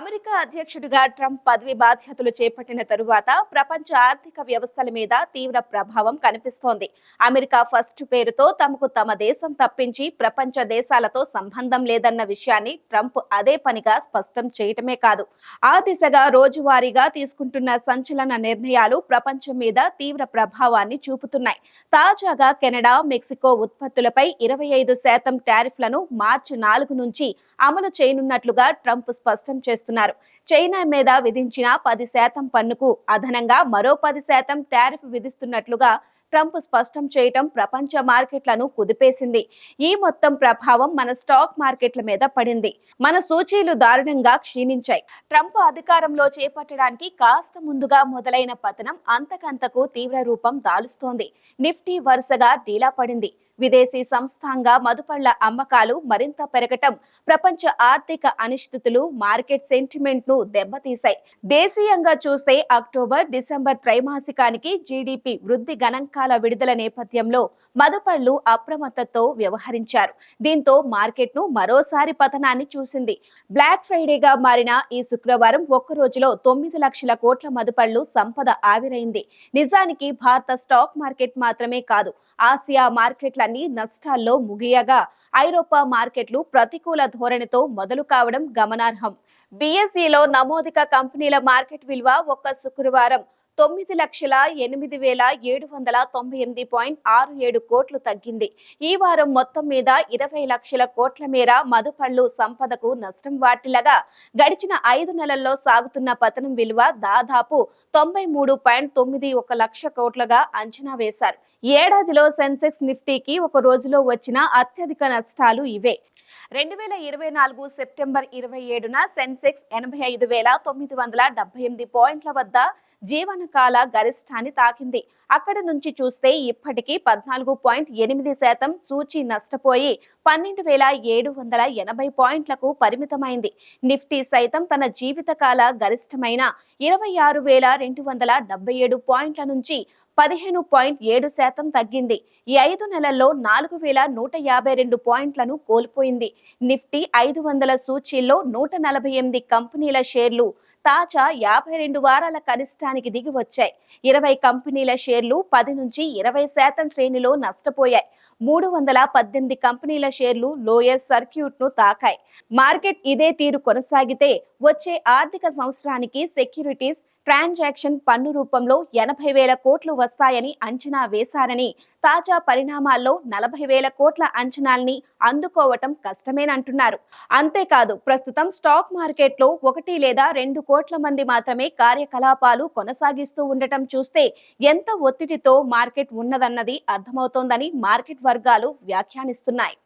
America అధ్యక్షుడిగా Trump పదవి బాధ్యతలు చేపట్టిన తరువాత ప్రపంచ ఆర్థిక వ్యవస్థల మీద తీవ్ర ప్రభావం కనిపిస్తోంది. అమెరికా ఫస్ట్ పేరుతో తమకు తమ దేశం తప్పించి ప్రపంచ దేశాలతో సంబంధం లేదన్న విషయాన్ని ట్రంప్ అదే పనిగా స్పష్టం చేయటమే కాదు. ఆ దిశగా రోజువారీగా తీసుకుంటున్న సంచలన నిర్ణయాలు ప్రపంచం మీద తీవ్ర ప్రభావాన్ని చూపుతున్నాయి. తాజాగా కెనడా మెక్సికో ఉత్పత్తులపై ఇరవై ఐదు శాతం టారిఫ్లను మార్చి నాలుగు నుంచి అమలు చేయనున్నట్లుగా ట్రంప్ స్పష్టం చేస్తున్నారు. చైనా మీద విధించిన పది శాతం పన్నుకు అదనంగా మరో పది శాతం టారిఫ్ విధిస్తున్నట్లుగా ట్రంప్ స్పష్టం చేయటం ప్రపంచ మార్కెట్లను కుదిపేసింది. ఈ మొత్తం ప్రభావం మన స్టాక్ మార్కెట్ల మీద పడింది. మన సూచీలు దారుణంగా క్షీణించాయి. ట్రంప్ అధికారంలో చేపట్టడానికి కాస్త ముందుగా మొదలైన పతనం అంతకంతకు తీవ్ర రూపం దాలుస్తోంది. నిఫ్టీ వరుసగా డీలా పడింది. విదేశీ సంస్థాంగ మదుపళ్ళ అమ్మకాలు మరింత పెరగటం ప్రపంచ ఆర్థిక అనిశ్చితులు మార్కెట్ సెంటిమెంట్ను దెబ్బతీశాయి. దేశీయంగా చూస్తే అక్టోబర్ డిసెంబర్ త్రైమాసికానికి జీడిపి వృద్ధి గణాంకాల విడుదల నేపథ్యంలో మదుపళ్ళు అప్రమత్తతో వ్యవహరించారు. దీంతో మార్కెట్ను మరోసారి పతనాన్ని చూసింది. బ్లాక్ ఫ్రైడేగా మారిన ఈ శుక్రవారం ఒక్క రోజులో తొమ్మిది లక్షల కోట్ల మదుపళ్ళు సంపద ఆవిరైంది. నిజానికి భారత స్టాక్ మార్కెట్ మాత్రమే కాదు ఆసియా మార్కెట్ల మార్కెట్లన్నీ నష్టాల్లో ముగియగా ఐరోపా మార్కెట్లు ప్రతికూల ధోరణితో మొదలు కావడం గమనార్హం. బీఎస్ఈలో నమోదిక కంపెనీల మార్కెట్ విలువ ఒక్క శుక్రవారం తొమ్మిది లక్షల ఎనిమిది వేల ఏడు వందల తొంభై ఎనిమిది పాయింట్ ఆరు ఏడు కోట్లు తగ్గింది. ఈ వారం మొత్తం మీద ఇరవై లక్షల కోట్ల మేర మదుపళ్ళు సంపదకు నష్టం వాటిల్లగా గడిచిన ఐదు నెలల్లో సాగుతున్న పతనం విలువ దాదాపు తొంభై మూడు పాయింట్ తొమ్మిది ఒక లక్ష కోట్లుగా అంచనా వేశారు. ఏడాదిలో సెన్సెక్స్ నిఫ్టీకి ఒక రోజులో వచ్చిన అత్యధిక నష్టాలు ఇవే. రెండు వేల ఇరవై నాలుగు సెప్టెంబర్ ఇరవై ఏడున సెన్సెక్స్ ఎనభై ఐదు వేల తొమ్మిది వందల డెబ్బై ఎనిమిది పాయింట్ల వద్ద జీవనకాల గరిష్టాన్ని తాకింది. అక్కడ నుంచి చూస్తే ఇప్పటికీ పద్నాలుగు పాయింట్ ఎనిమిది శాతం సూచి నష్టపోయి పన్నెండు వేల ఏడు వందల ఎనభై పాయింట్లకు పరిమితమైంది. నిఫ్టీ సైతం తన జీవితకాల గరిష్టమైన ఇరవై ఆరు వేల రెండు వందల డెబ్బై ఏడు పాయింట్ల నుంచి పదిహేను పాయింట్ ఏడు శాతం తగ్గింది. ఈ ఐదు నెలల్లో నాలుగు వేల నూట యాభై రెండు పాయింట్లను కోల్పోయింది. నిఫ్టీ ఐదు వందల సూచీల్లో నూట నలభై ఎనిమిది కంపెనీల షేర్లు తాజా యాభై రెండు వారాల కనిష్టానికి దిగి వచ్చాయి. ఇరవై కంపెనీల షేర్లు పది నుంచి ఇరవై శాతం శ్రేణిలో నష్టపోయాయి. మూడు వందల పద్దెనిమిది కంపెనీల షేర్లు లోయర్ సర్క్యూట్ను తాకాయి. మార్కెట్ ఇదే తీరు కొనసాగితే వచ్చే ఆర్థిక సంవత్సరానికి సెక్యూరిటీస్ ట్రాన్సాక్షన్ పన్ను రూపంలో ఎనభై వేల కోట్లు వస్తాయని అంచనా వేశారని తాజా పరిణామాల్లో నలభై వేల కోట్ల అంచనాల్ని అందుకోవటం కష్టమేనంటున్నారు. అంతేకాదు ప్రస్తుతం స్టాక్ మార్కెట్లో ఒకటి లేదా రెండు కోట్ల మంది మాత్రమే కార్యకలాపాలు కొనసాగిస్తూ ఉండటం చూస్తే ఎంత ఒత్తిడితో మార్కెట్ ఉన్నదన్నది అర్థమవుతోందని మార్కెట్ వర్గాలు వ్యాఖ్యానిస్తున్నాయి.